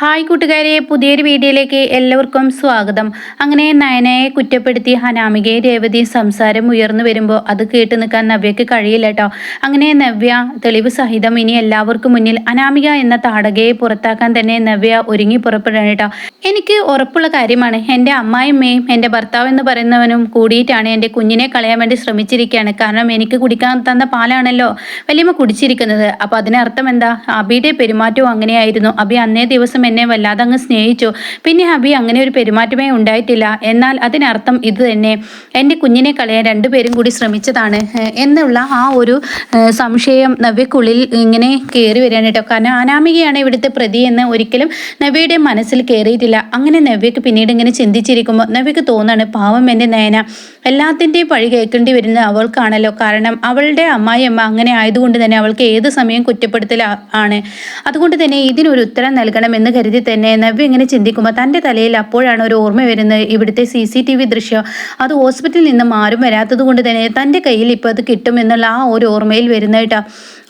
Hi കൂട്ടുകാരെ പുതിയൊരു വീഡിയോയിലേക്ക് എല്ലാവർക്കും സ്വാഗതം. അങ്ങനെ നയനയെ കുറ്റപ്പെടുത്തി ഹനാമികയെ രേവതി സംസാരം ഉയർന്നു വരുമ്പോൾ അത് കേട്ട് നിൽക്കാൻ നവ്യക്ക് കഴിയില്ല കേട്ടോ അങ്ങനെ നവ്യ തെളിവ് സഹിതം ഇനി എല്ലാവർക്കും മുന്നിൽ അനാമിക എന്ന താടകയെ പുറത്താക്കാൻ തന്നെ നവ്യ ഒരുങ്ങി പുറപ്പെടണം കേട്ടോ എനിക്ക് ഉറപ്പുള്ള കാര്യമാണ് എന്റെ അമ്മായിമ്മയും എന്റെ ഭർത്താവ് എന്ന് പറയുന്നവനും കൂടിയിട്ടാണ് എന്റെ കുഞ്ഞിനെ കളയാൻ വേണ്ടി ശ്രമിച്ചിരിക്കുകയാണ് കാരണം എനിക്ക് കുടിക്കാൻ തന്ന പാലാണല്ലോ വലിയമ്മ കുടിച്ചിരിക്കുന്നത്. അപ്പോൾ അതിനർത്ഥം എന്താ? അബിയുടെ പെരുമാറ്റവും അങ്ങനെയായിരുന്നു. അബി അന്നേ ദിവസം എന്നെ വല്ലാതെ അങ്ങ് സ്നേഹിച്ചു. പിന്നെ ഹബി അങ്ങനെ ഒരു പെരുമാറ്റമേ ഉണ്ടായിട്ടില്ല. എന്നാൽ അതിനർത്ഥം ഇത് തന്നെ. എന്റെ കുഞ്ഞിനെ കളയാൻ രണ്ടുപേരും കൂടി ശ്രമിച്ചതാണ്. എന്നുള്ള ആ ഒരു സംശയം നവ്യക്കുള്ളിൽ ഇങ്ങനെ കയറി വരികയാണ് കേട്ടോ കാരണം അനാമികയാണ് ഇവിടുത്തെ പ്രതി എന്ന് ഒരിക്കലും നവ്യയുടെ മനസ്സിൽ കയറിയിട്ടില്ല അങ്ങനെ നവ്യക്ക് പിന്നീട് ഇങ്ങനെ ചിന്തിച്ചിരിക്കുമ്പോൾ നവ്യക്ക് തോന്നാണ് പാവം എന്റെ നയന. എല്ലാത്തിന്റെയും പഴി കേൾക്കേണ്ടി വരുന്നത് അവൾക്കാണല്ലോ. കാരണം അവളുടെ അമ്മായിയമ്മ അങ്ങനെ ആയതുകൊണ്ട് തന്നെ അവൾക്ക് ഏത് സമയം കുറ്റപ്പെടുത്തലാണ് അതുകൊണ്ട് തന്നെ ഇതിനൊരു ഉത്തരം നൽകണമെന്ന് കരുതി തന്നെ നവ്യ ഇങ്ങനെ ചിന്തിക്കുമ്പോൾ തന്റെ തലയിൽ അപ്പോഴാണ് ഒരു ഓർമ്മ വരുന്നത്. ഇവിടുത്തെ സി സി ടി വി ദൃശ്യം അത് ഹോസ്പിറ്റലിൽ നിന്നും ആരും വരാത്തത് കൊണ്ട് തന്നെ തന്റെ കയ്യിൽ ഇപ്പോൾ അത് കിട്ടുമെന്നുള്ള ആ ഒരു ഓർമ്മയിൽ വരുന്നതായിട്ടാ.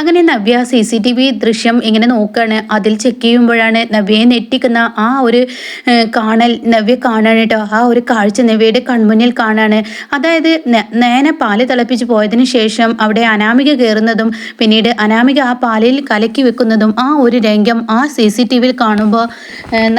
അങ്ങനെ Navya C C T V ദൃശ്യം ഇങ്ങനെ നോക്കുകയാണ് അതിൽ ചെക്ക് ചെയ്യുമ്പോഴാണ് നവ്യയെ നെറ്റിക്കുന്ന ആ ഒരു കാണൽ നവ്യ കാണാണ് കേട്ടോ ആ ഒരു കാഴ്ച നവ്യയുടെ കൺമുന്നിൽ കാണാണ്. അതായത് നേനെ പാൽ തിളപ്പിച്ച് പോയതിന് ശേഷം അവിടെ അനാമിക കയറുന്നതും പിന്നീട് അനാമിക ആ പാലിൽ കലക്കി വെക്കുന്നതും ആ ഒരു രംഗം ആ സി സി ടി വിയിൽ കാണുമ്പോൾ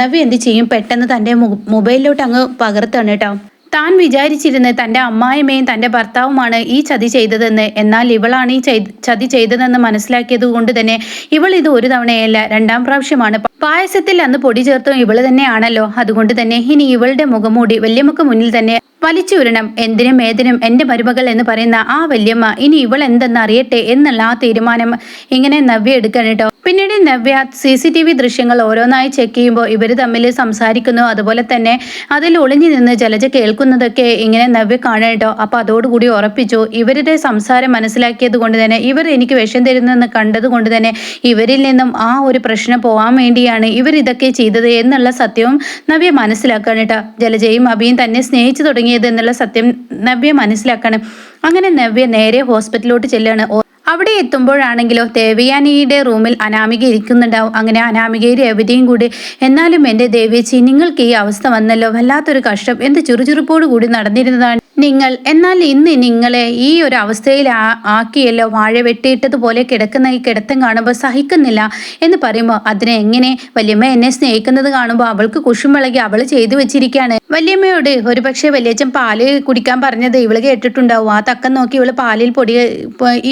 നവ്യ എന്ത് ചെയ്യും? പെട്ടെന്ന് തന്റെ മൊബൈലിലോട്ട് അങ്ങ് പകർത്താണ് കേട്ടോ. താൻ വിചാരിച്ചിരുന്നത് തന്റെ അമ്മായിമ്മയും തന്റെ ഭർത്താവുമാണ് ഈ ചതി ചെയ്തതെന്ന്. എന്നാൽ ഇവളാണ് ഈ ചതി ചെയ്തതെന്ന് മനസ്സിലാക്കിയത് കൊണ്ട് തന്നെ ഇവൾ ഇത് ഒരു തവണയല്ല രണ്ടാം പ്രാവശ്യമാണ്. പായസത്തിൽ അന്ന് പൊടി ചേർത്തും ഇവൾ തന്നെയാണല്ലോ. അതുകൊണ്ട് തന്നെ ഇനി ഇവളുടെ മുഖംമൂടി വല്യമ്മക്ക് മുന്നിൽ തന്നെ വലിച്ചുരുണം. എന്തിനും ഏതിനും എന്റെ മരുമകൾ എന്ന് പറയുന്ന ആ വല്യമ്മ ഇനി ഇവൾ എന്തെന്ന് അറിയട്ടെ എന്നുള്ള ആ തീരുമാനം ഇങ്ങനെ നവ്യ എടുക്കണം കേട്ടോ. പിന്നീട് Navya C C T V ദൃശ്യങ്ങൾ ഓരോന്നായി ചെക്ക് ചെയ്യുമ്പോൾ ഇവർ തമ്മിൽ സംസാരിക്കുന്നു. അതുപോലെ തന്നെ അതിൽ ഒളിഞ്ഞു നിന്ന് ജലജ കേൾക്കുന്നതൊക്കെ ഇങ്ങനെ നവ്യ കാണേട്ടോ അപ്പോൾ അതോടുകൂടി ഉറപ്പിച്ചു. ഇവരുടെ സംസാരം മനസ്സിലാക്കിയത് കൊണ്ട് തന്നെ ഇവർ എനിക്ക് വിഷം തരുന്നെന്ന് കണ്ടത് കൊണ്ട് തന്നെ ഇവരിൽ നിന്നും ആ ഒരു പ്രശ്നം പോകാൻ വേണ്ടിയാണ് ഇവർ ഇതൊക്കെ ചെയ്തത് എന്നുള്ള സത്യവും നവ്യ മനസ്സിലാക്കാണ് കേട്ടോ. ജലജയും അഭിയും തന്നെ സ്നേഹിച്ചു തുടങ്ങിയത് എന്നുള്ള സത്യം നവ്യ മനസ്സിലാക്കാണ്. അങ്ങനെ നവ്യ നേരെ ഹോസ്പിറ്റലിലോട്ട് ചെല്ലുകയാണ് അവിടെ എത്തുമ്പോഴാണെങ്കിലോ ദേവയാനിയുടെ റൂമിൽ അനാമിക ഇരിക്കുന്നുണ്ടാവും. അങ്ങനെ അനാമികയിൽ എവിടെയും കൂടി. എന്നാലും എന്റെ ദേവേച്ചി നിങ്ങൾക്ക് ഈ അവസ്ഥ വന്നല്ലോ. വല്ലാത്തൊരു കഷ്ടം. എന്ത് ചുറുചുറുപ്പോടു കൂടി നടന്നിരുന്നതാണ്. നിങ്ങൾ എന്നാൽ ഇന്ന് നിങ്ങളെ ഈ ഒരു അവസ്ഥയിൽ ആക്കിയല്ലോ വാഴ വെട്ടിയിട്ടതുപോലെ കിടക്കുന്ന ഈ കിടത്തം കാണുമ്പോൾ സഹിക്കുന്നില്ല എന്ന് പറയുമ്പോൾ അതിനെ എങ്ങനെ വല്യമ്മ എന്നെ സ്നേഹിക്കുന്നത് കാണുമ്പോൾ അവൾക്ക് കുഷുമിളകി അവൾ ചെയ്തു വെച്ചിരിക്കുകയാണ്. വല്യമ്മയോട് ഒരുപക്ഷെ വല്യച്ഛൻ പാൽ കുടിക്കാൻ പറഞ്ഞത് ഇവൾ കേട്ടിട്ടുണ്ടാവും. ആ തക്കം നോക്കി ഇവൾ പാലിൽ പൊടി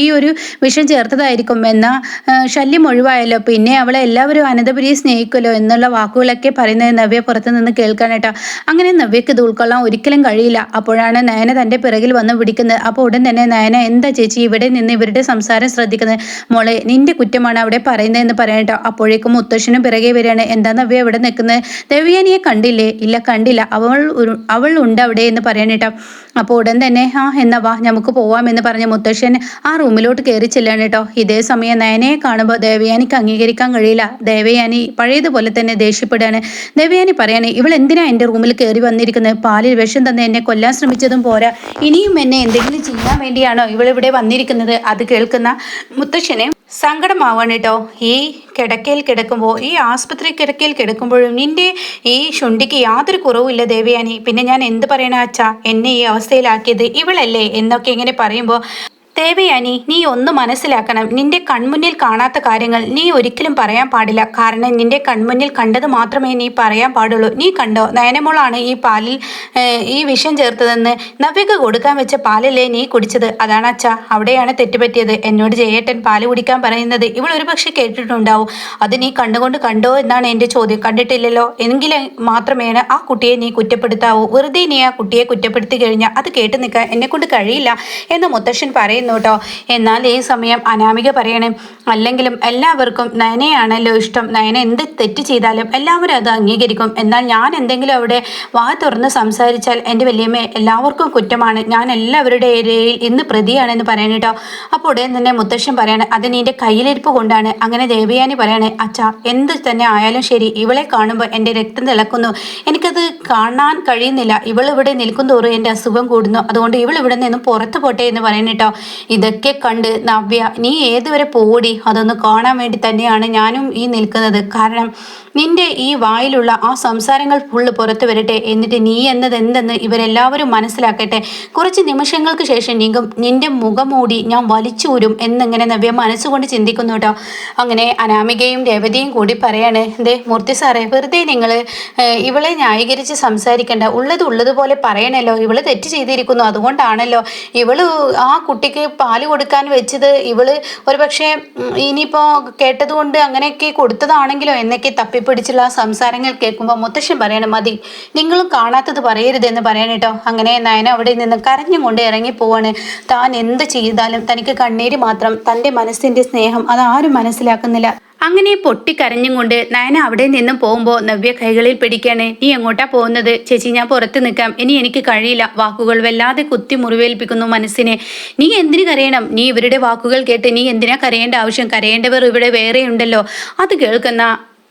ഈ ഒരു വിഷം ചേർത്തതായിരിക്കും. എന്ന ആ, ശല്യം ഒഴിവായല്ലോ. പിന്നെ അവളെ എല്ലാവരും അനന്തപുരിയെ സ്നേഹിക്കുമല്ലോ എന്നുള്ള വാക്കുകളൊക്കെ പറയുന്നത് നവ്യ പുറത്തു നിന്ന് കേൾക്കാനായിട്ടാണ് അങ്ങനെ നവ്യക്ക് ഇത് ഉൾക്കൊള്ളാൻ ഒരിക്കലും കഴിയില്ല. അപ്പോഴാണ് നയന തന്റെ പിറകിൽ വന്ന് പിടിക്കുന്നത് അപ്പോൾ ഉടൻ തന്നെ നയന എന്താ ചേച്ചി ഇവിടെ നിന്ന് ഇവരുടെ സംസാരം ശ്രദ്ധിക്കുന്നത്? മോളെ നിന്റെ കുറ്റമാണ് അവിടെ പറയുന്നത് എന്ന് പറയട്ടോ അപ്പോഴേക്കും മുത്തശ്ശനും പിറകെ വരികയാണ്. എന്താ നവ്യ ഇവിടെ നിൽക്കുന്നത്? ദേവിയാനിയെ കണ്ടില്ലേ? ഇല്ല കണ്ടില്ല. അവൾ അവൾ ഉണ്ട് അവിടെ എന്ന് പറയണേട്ടോ അപ്പോൾ ഉടൻ തന്നെ ആ എന്നാ വാ നമുക്ക് പോവാം എന്ന് പറഞ്ഞ മുത്തശ്ശൻ ആ റൂമിലോട്ട് കയറി ചെല്ലാണ് കേട്ടോ. ഇതേ സമയം നയനയെ കാണുമ്പോൾ ദേവയാനിക്ക് അംഗീകരിക്കാൻ കഴിയില്ല. ദേവയാനി പഴയതുപോലെ തന്നെ ദേഷ്യപ്പെടുകയാണ്. ദേവയാനി പറയാണ് ഇവൾ എന്തിനാ എന്റെ റൂമിൽ കയറി വന്നിരിക്കുന്നത് പാലിൽ വിഷം തന്ന് എന്നെ കൊല്ലാൻ ശ്രമിച്ചതും പോരാ. ഇനിയും എന്നെ എന്തെങ്കിലും ചെയ്യാൻ വേണ്ടിയാണോ ഇവൾ ഇവിടെ വന്നിരിക്കുന്നത്? അത് കേൾക്കുന്ന മുത്തശ്ശനെ സങ്കടമാവാണ് കേട്ടോ ഈ കിടക്കയിൽ കിടക്കുമ്പോൾ ഈ ആസ്പത്രി കിടക്കയിൽ കിടക്കുമ്പോഴും നിന്റെ ഈ ശുണ്ടിക്ക് യാതൊരു കുറവുമില്ല ദേവയാനി. പിന്നെ ഞാൻ എന്ത് പറയണ അച്ഛാ? എന്നെ ഈ അവസ്ഥയിലാക്കിയത് ഇവളല്ലേ എന്നൊക്കെ ഇങ്ങനെ പറയുമ്പോൾ ദേവയാനി നീ ഒന്ന് മനസ്സിലാക്കണം. നിന്റെ കൺമുന്നിൽ കാണാത്ത കാര്യങ്ങൾ നീ ഒരിക്കലും പറയാൻ പാടില്ല. കാരണം നിന്റെ കൺമുന്നിൽ കണ്ടത് മാത്രമേ നീ പറയാൻ പാടുള്ളൂ. നീ കണ്ടോ? നയനമോളാണ് ഈ പാലിൽ ഈ വിഷം ചേർത്തതെന്ന് നവ്യക്ക് കൊടുക്കാൻ വെച്ച പാലല്ലേ നീ കുടിച്ചത്. അതാണ് അച്ഛാ അവിടെയാണ് തെറ്റുപറ്റിയത്. എന്നോട് ജയേട്ടൻ പാൽ കുടിക്കാൻ പറയുന്നത് ഇവൾ ഒരു പക്ഷെ കേട്ടിട്ടുണ്ടാവും. അത് നീ കണ്ടുകൊണ്ട് കണ്ടോ എന്നാണ് എന്റെ ചോദ്യം. കണ്ടിട്ടില്ലല്ലോ? എങ്കിൽ മാത്രമേ ആ കുട്ടിയെ നീ കുറ്റപ്പെടുത്താവൂ. വെറുതെ നീ ആ കുട്ടിയെ കുറ്റപ്പെടുത്തി കഴിഞ്ഞാൽ അത് കേട്ട് നിൽക്കാൻ എന്നെ കൊണ്ട് കഴിയില്ല എന്ന് മുത്തശ്ശൻ പറയുന്നു. കേട്ടോ എന്നാൽ ഈ സമയം അനാമിക പറയണേ അല്ലെങ്കിലും എല്ലാവർക്കും നയനയാണല്ലോ ഇഷ്ടം. നയന എന്ത് തെറ്റ് ചെയ്താലും എല്ലാവരും അത് അംഗീകരിക്കും. എന്നാൽ ഞാൻ എന്തെങ്കിലും അവിടെ വാ തുറന്ന് സംസാരിച്ചാൽ എന്റെ വല്യമ്മ എല്ലാവർക്കും കുറ്റമാണ്. ഞാൻ എല്ലാവരുടെ ഇരയിൽ ഇന്ന് പ്രതിയാണെന്ന് പറയണ കേട്ടോ അപ്പോൾ ഉടൻ തന്നെ മുത്തശ്ശൻ പറയണേ അത് നിന്റെ കയ്യിലിരിപ്പ് കൊണ്ടാണ്. അങ്ങനെ ദേവയാനി പറയണേ അച്ഛാ എന്ത് തന്നെ ആയാലും ശരി ഇവളെ കാണുമ്പോൾ എന്റെ രക്തം തിളക്കുന്നു. എനിക്കത് കാണാൻ കഴിയുന്നില്ല. ഇവൾ ഇവിടെ നിൽക്കും തോറും എന്റെ അസുഖം കൂടുന്നു. അതുകൊണ്ട് ഇവൾ ഇവിടെ നിന്നും പുറത്തു പോട്ടെ എന്ന് പറയുന്നു കേട്ടോ ഇതൊക്കെ കണ്ട് നവ്യ നീ ഏതുവരെ പോടി? അതൊന്ന് കാണാൻ വേണ്ടി തന്നെയാണ് ഞാനും ഈ നിൽക്കുന്നത്. കാരണം നിന്റെ ഈ വായിലുള്ള ആ സംസാരങ്ങൾ ഫുള്ള് പുറത്തു വരട്ടെ. എന്നിട്ട് നീ എന്നത് എന്തെന്ന് ഇവരെല്ലാവരും മനസ്സിലാക്കട്ടെ. കുറച്ച് നിമിഷങ്ങൾക്ക് ശേഷം നീങ്കും നിന്റെ മുഖമൂടി ഞാൻ വലിച്ചൂരും എന്നിങ്ങനെ നവ്യ മനസ്സുകൊണ്ട് ചിന്തിക്കുന്നു കേട്ടോ അങ്ങനെ അനാമികയും രേവതിയും കൂടി പറയാണ് ദേ മൂർത്തി സാറേ വെറുതെ നിങ്ങൾ ഇവളെ ന്യായീകരിച്ച് സംസാരിക്കേണ്ട. ഉള്ളത് ഉള്ളതുപോലെ പറയണല്ലോ. ഇവൾ തെറ്റ് ചെയ്തിരിക്കുന്നു. അതുകൊണ്ടാണല്ലോ ഇവൾ ആ കുട്ടിക്ക് പാൽ കൊടുക്കാൻ വെച്ചത് ഇവൾ ഒരുപക്ഷെ ഇനിയിപ്പോൾ കേട്ടതുകൊണ്ട് അങ്ങനെയൊക്കെ കൊടുത്തതാണെങ്കിലോ എന്നൊക്കെ തപ്പിപ്പിടിച്ചുള്ള സംസാരങ്ങൾ കേൾക്കുമ്പോൾ മുത്തശ്ശൻ പറയണം മതി നിങ്ങളും കാണാത്തത് പറയരുതെന്ന് പറയണേട്ടോ. അങ്ങനെ നയന അവിടെ നിന്ന് കരഞ്ഞും കൊണ്ട് ഇറങ്ങി പോവാണ്. താൻ എന്ത് ചെയ്താലും തനിക്ക് കണ്ണീര് മാത്രം തന്റെ മനസ്സിന്റെ സ്നേഹം ആരും മനസ്സിലാക്കുന്നില്ല. അങ്ങനെ പൊട്ടിക്കരഞ്ഞും കൊണ്ട് നയന അവിടെ നിന്നും പോകുമ്പോൾ നവ്യ കൈകളിൽ പിടിക്കാണ് നീ എങ്ങോട്ടാ പോകുന്നത്? ചേച്ചി ഞാൻ പുറത്ത് നിൽക്കാം. ഇനി എനിക്ക് കഴിയില്ല. വാക്കുകൾ വല്ലാതെ കുത്തി മുറിവേൽപ്പിക്കുന്നു മനസ്സിനെ. നീ എന്തിനു കരയണം? നീ ഇവരുടെ വാക്കുകൾ കേട്ട് നീ എന്തിനാ കരയേണ്ട ആവശ്യം? കരയേണ്ടവർ ഇവിടെ വേറെയുണ്ടല്ലോ. അത് കേൾക്കുന്ന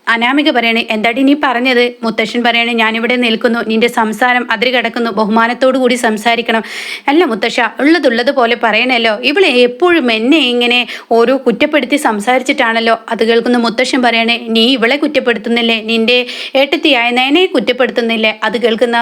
അനാമിക പറയണേ എന്താടി നീ പറഞ്ഞത്? മുത്തശ്ശൻ പറയണേ ഞാനിവിടെ നിൽക്കുന്നു നിന്റെ സംസാരം അതിര് കിടക്കുന്നു ബഹുമാനത്തോടു കൂടി സംസാരിക്കണം. അല്ല മുത്തശ്ശ ഉള്ളതുള്ളത് പോലെ പറയണല്ലോ ഇവളെ എപ്പോഴും എന്നെ ഇങ്ങനെ ഓരോ കുറ്റപ്പെടുത്തി സംസാരിച്ചിട്ടാണല്ലോ അത് കേൾക്കുന്ന. മുത്തശ്ശൻ പറയണേ നീ ഇവളെ കുറ്റപ്പെടുത്തുന്നില്ലേ? നിന്റെ ഏട്ടത്തിയായ നയനെ കുറ്റപ്പെടുത്തുന്നില്ലേ? അത് കേൾക്കുന്ന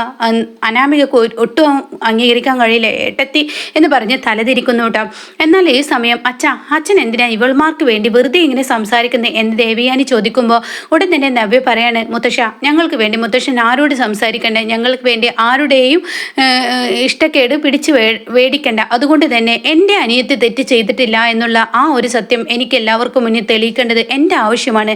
അനാമിക ഒട്ടും അംഗീകരിക്കാൻ കഴിയില്ല. ഏട്ടത്തി എന്ന് പറഞ്ഞ് തലതിരിക്കുന്നു കേട്ടോ. എന്നാൽ ഈ സമയം അച്ഛ അച്ഛൻ എന്തിനാ ഇവൾമാർക്ക് വേണ്ടി വെറുതെ ഇങ്ങനെ സംസാരിക്കുന്നത് എന്ന് ദേവിയാനി ചോദിക്കുമ്പോൾ ഉടൻ തന്നെ നവ്യ പറയാണ് മുത്തശ്ശ ഞങ്ങൾക്ക് വേണ്ടി മുത്തശ്ശൻ ആരോട് സംസാരിക്കണ്ട? ഞങ്ങൾക്ക് വേണ്ടി ആരുടെയും ഇഷ്ടക്കേട് പിടിച്ചു വേടിക്കണ്ട. അതുകൊണ്ട് തന്നെ എന്റെ അനിയത്തി തെറ്റ് ചെയ്തിട്ടില്ല എന്നുള്ള ആ ഒരു സത്യം എനിക്ക് എല്ലാവർക്കും മുന്നിൽ തെളിയിക്കേണ്ടത് എന്റെ ആവശ്യമാണ്.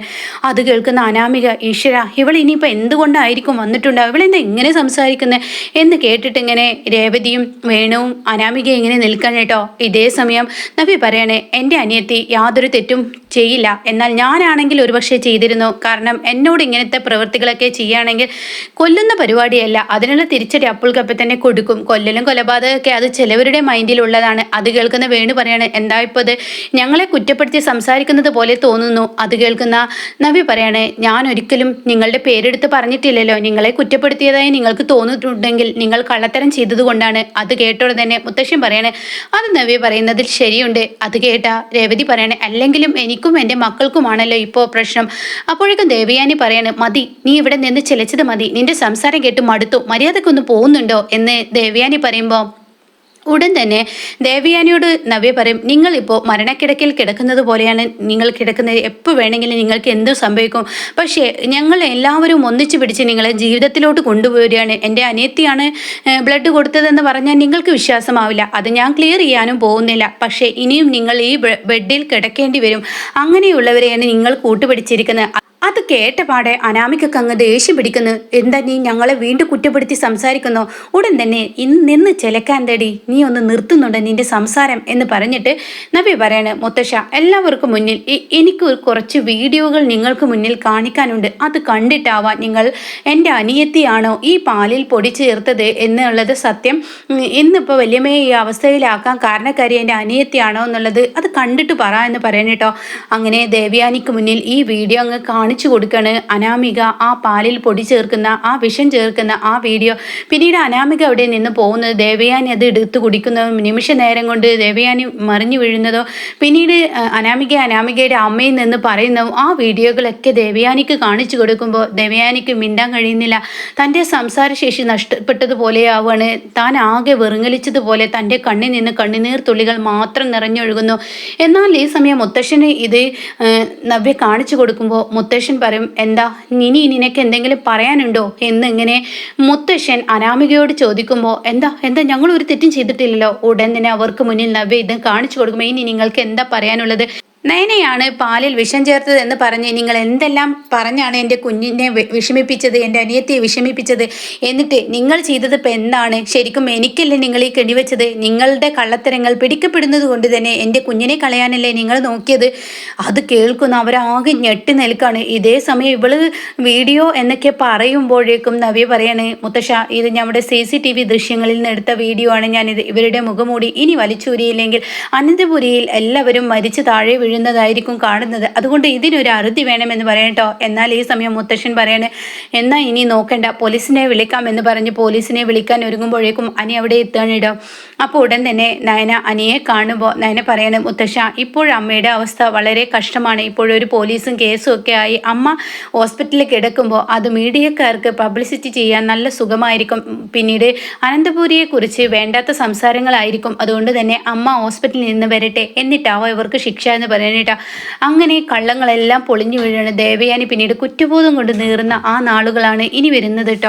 അത് കേൾക്കുന്ന അനാമിക ഈശ്വര ഇവൾ ഇനിയിപ്പോൾ എന്തുകൊണ്ടായിരിക്കും വന്നിട്ടുണ്ടാവും ഇവളെന്താ ഇങ്ങനെ സംസാരിക്കുന്നത് എന്ന് കേട്ടിട്ട് ഇങ്ങനെ രേവതിയും വേണുവും അനാമിക ഇങ്ങനെ നിൽക്കാൻ കേട്ടോ. ഇതേ സമയം നവ്യ പറയണേ എന്റെ അനിയത്തി യാതൊരു തെറ്റും ചെയ്യില്ല. എന്നാൽ ഞാനാണെങ്കിൽ ഒരുപക്ഷെ ചെയ്തിരുന്നു. കാരണം എന്നോട് ഇങ്ങനത്തെ പ്രവൃത്തികളൊക്കെ ചെയ്യുകയാണെങ്കിൽ കൊല്ലുന്ന പരിപാടിയല്ല. അതിനുള്ള തിരിച്ചടി അപ്പുൾക്കപ്പം തന്നെ കൊടുക്കും. കൊല്ലലും കൊലപാതകമൊക്കെ അത് ചിലവരുടെ മൈൻഡിലുള്ളതാണ് അത് കേൾക്കുന്ന വേണു പറയാണ്. എന്താ ഇപ്പോൾ അത് ഞങ്ങളെ കുറ്റപ്പെടുത്തി സംസാരിക്കുന്നത് പോലെ തോന്നുന്നു. അത് കേൾക്കുന്ന നവി പറയാണ്. ഞാൻ ഒരിക്കലും നിങ്ങളുടെ പേരെടുത്ത് പറഞ്ഞിട്ടില്ലല്ലോ. നിങ്ങളെ കുറ്റപ്പെടുത്തിയതായി നിങ്ങൾക്ക് തോന്നിയിട്ടുണ്ടെങ്കിൽ നിങ്ങൾ കള്ളത്തരം ചെയ്തതുകൊണ്ടാണ് അത് കേട്ടോടെ തന്നെ മുത്തശ്ശൻ പറയാണ്. അത് നവി പറയുന്നതിൽ ശരിയുണ്ട്. അത് കേട്ടാ രേവതി പറയണേ. അല്ലെങ്കിലും എനിക്കും എന്റെ മക്കൾക്കുമാണല്ലോ ഇപ്പോൾ പ്രശ്നം. അപ്പോഴേ അപ്പോഴേക്കും ദേവയാനി പറയാണ് മതി നീ ഇവിടെ നിന്ന് ചിലച്ചത് മതി. നിന്റെ സംസാരം കേട്ട് മടുത്തു. മര്യാദക്കൊന്ന് പോകുന്നുണ്ടോ? എന്ന് ദേവയാനി പറയുമ്പോൾ ഉടൻ തന്നെ ദേവയാനിയോട് നവ്യ പറയും നിങ്ങളിപ്പോൾ മരണക്കിടക്കിൽ കിടക്കുന്നത് പോലെയാണ് നിങ്ങൾ കിടക്കുന്നത്. എപ്പോൾ വേണമെങ്കിലും നിങ്ങൾക്ക് എന്ത് സംഭവിക്കും. പക്ഷേ ഞങ്ങൾ എല്ലാവരും ഒന്നിച്ചു പിടിച്ച് നിങ്ങളെ ജീവിതത്തിലോട്ട് കൊണ്ടുപോവുകയാണ് എന്റെ അനിയത്തിയാണ് ബ്ലഡ് കൊടുത്തതെന്ന് പറഞ്ഞാൽ നിങ്ങൾക്ക് വിശ്വാസമാവില്ല. അത് ഞാൻ ക്ലിയർ ചെയ്യാനും പോകുന്നില്ല. പക്ഷേ ഇനിയും നിങ്ങൾ ഈ ബെഡിൽ കിടക്കേണ്ടി വരും. അങ്ങനെയുള്ളവരെയാണ് നിങ്ങൾ കൂട്ടുപിടിച്ചിരിക്കുന്നത്. അത് കേട്ടപാടെ അനാമിക്കൊക്കെ അങ്ങ് ദേഷ്യം പിടിക്കുന്നു. എന്താ നീ ഞങ്ങളെ വീണ്ടും കുറ്റപ്പെടുത്തി സംസാരിക്കുന്നു? ഉടൻ തന്നെ ഇന്ന് നിന്ന് ചിലക്കാൻ തേടി നീ ഒന്ന് നിർത്തുന്നുണ്ട് നിന്റെ സംസാരം എന്ന് പറഞ്ഞിട്ട് നബി പറയാണ് മുത്തശ്ശ എല്ലാവർക്കും മുന്നിൽ എനിക്ക് കുറച്ച് വീഡിയോകൾ നിങ്ങൾക്ക് മുന്നിൽ കാണിക്കാനുണ്ട്. അത് കണ്ടിട്ടാവാം നിങ്ങൾ എന്റെ അനിയത്തിയാണോ ഈ പാലിൽ പൊടി ചേർത്തത് എന്നുള്ളത് സത്യം. ഇന്നിപ്പോൾ വലിയമ്മയെ ഈ അവസ്ഥയിലാക്കാൻ കാരണക്കാരി എന്റെ അനിയത്തിയാണോ എന്നുള്ളത് അത് കണ്ടിട്ട് പറ എന്ന് പറയണേട്ടോ. അങ്ങനെ ദേവ്യാനിക്ക് മുന്നിൽ ഈ വീഡിയോ അങ്ങ് കാണി കാണിച്ചു കൊടുക്കുകയാണ് അനാമിക ആ പാലിൽ പൊടി ചേർക്കുന്ന ആ വിഷം ചേർക്കുന്ന ആ വീഡിയോ. പിന്നീട് അനാമിക അവിടെ നിന്ന് പോകുന്നത് ദേവയാനി അത് എടുത്തു കുടിക്കുന്നതോ നിമിഷ നേരം കൊണ്ട് ദേവയാനി മറിഞ്ഞു വീഴുന്നതോ പിന്നീട് അനാമിക അനാമികയുടെ അമ്മയിൽ നിന്ന് പറയുന്നതും ആ വീഡിയോകളൊക്കെ ദേവയാനിക്ക് കാണിച്ചു കൊടുക്കുമ്പോൾ ദേവയാനിക്ക് മിണ്ടാൻ കഴിയുന്നില്ല. തന്റെ സംസാരശേഷി നഷ്ടപ്പെട്ടതുപോലെയാവുകയാണ്. താൻ ആകെ വെറുങ്ങലിച്ചതുപോലെ തന്റെ കണ്ണിൽ നിന്ന് കണ്ണുനീർ തുള്ളികൾ മാത്രം നിറഞ്ഞൊഴുകുന്നു. എന്നാൽ ഈ സമയം മുത്തശ്ശന് ഇത് നവ്യ കാണിച്ചു കൊടുക്കുമ്പോൾ മുത്തശ്ശൻ മുത്തശ്ശൻ പറയും എന്താ ഇനി നിനക്ക് എന്തെങ്കിലും പറയാനുണ്ടോ? എന്നിങ്ങനെ മുത്തശ്ശൻ അനാമികയോട് ചോദിക്കുമ്പോൾ എന്താ എന്താ ഞങ്ങൾ ഒരു തെറ്റും ചെയ്തിട്ടില്ലല്ലോ. ഉടൻ തന്നെ അവർക്ക് മുന്നിൽ നവ്യ ഇത് കാണിച്ചു കൊടുക്കുമ്പോൾ ഇനി നിങ്ങൾക്ക് എന്താ പറയാനുള്ളത്? നയനയാണ് പാലിൽ വിഷം ചേർത്തത് എന്ന് പറഞ്ഞ് നിങ്ങൾ എന്തെല്ലാം പറഞ്ഞാണ് എന്റെ കുഞ്ഞിനെ വിഷമിപ്പിച്ചത് എന്റെ അനിയത്തിയെ വിഷമിപ്പിച്ചത് എന്നിട്ട് നിങ്ങൾ ചെയ്തത് ഇപ്പം എന്താണ്? ശരിക്കും എനിക്കല്ലേ നിങ്ങൾ ഈ കെടിവെച്ചത് നിങ്ങളുടെ കള്ളത്തരങ്ങൾ പിടിക്കപ്പെടുന്നത് കൊണ്ട് തന്നെ എന്റെ കുഞ്ഞിനെ കളയാനല്ലേ നിങ്ങൾ നോക്കിയത്? അത് കേൾക്കുന്ന അവരാകെ ഞെട്ടി നിൽക്കാണ്. ഇതേ സമയം ഇവൾ വീഡിയോ എന്നൊക്കെ പറയുമ്പോഴേക്കും നവ്യ പറയാണ് മുത്തശ്ശ ഇത് നമ്മുടെ സി സി ടി വി ദൃശ്യങ്ങളിൽ നിന്ന് എടുത്ത വീഡിയോ ആണ്. ഞാനിത് ഇവരുടെ മുഖമൂടി ഇനി വലിച്ചൂരിയില്ലെങ്കിൽ അനന്തപുരിയിൽ എല്ലാവരും മരിച്ചു താഴെ വീഴും. വീഴുന്നതായിരിക്കും കാണുന്നത്. അതുകൊണ്ട് ഇതിനൊരു അറുതി വേണമെന്ന് പറയട്ടോ എന്നാൽ ഈ സമയം മുത്തശ്ശൻ പറയണേ എന്നാൽ ഇനി നോക്കണ്ട. പോലീസിനെ വിളിക്കാം എന്ന് പറഞ്ഞ് പോലീസിനെ വിളിക്കാൻ ഒരുങ്ങുമ്പോഴേക്കും അനി അവിടെ എത്താനിടോ അപ്പോൾ ഉടൻ തന്നെ നയന അനിയെ കാണുമ്പോൾ നയന പറയണം മുത്തശ്ശ ഇപ്പോഴമ്മയുടെ അവസ്ഥ വളരെ കഷ്ടമാണ്. ഇപ്പോഴൊരു പോലീസും കേസും ഒക്കെ ആയി അമ്മ ഹോസ്പിറ്റലിൽ കിടക്കുമ്പോൾ അത് മീഡിയക്കാർക്ക് പബ്ലിസിറ്റി ചെയ്യാൻ നല്ല സുഖമായിരിക്കും. പിന്നീട് അനന്തപുരിയെക്കുറിച്ച് വേണ്ടാത്ത സംസാരങ്ങളായിരിക്കും. അതുകൊണ്ട് തന്നെ അമ്മ ഹോസ്പിറ്റലിൽ നിന്ന് വരട്ടെ. എന്നിട്ടാവോ ഇവർക്ക് ശിക്ഷ എന്ന് പറയാനിട്ടാ അങ്ങനെ കള്ളങ്ങളെല്ലാം പൊളിഞ്ഞു വീഴാണ് ദേവയാനി പിന്നീട് കുറ്റബോധം കൊണ്ട് നീറുന്ന ആ നാളുകളാണ് ഇനി വരുന്നത് കേട്ടോ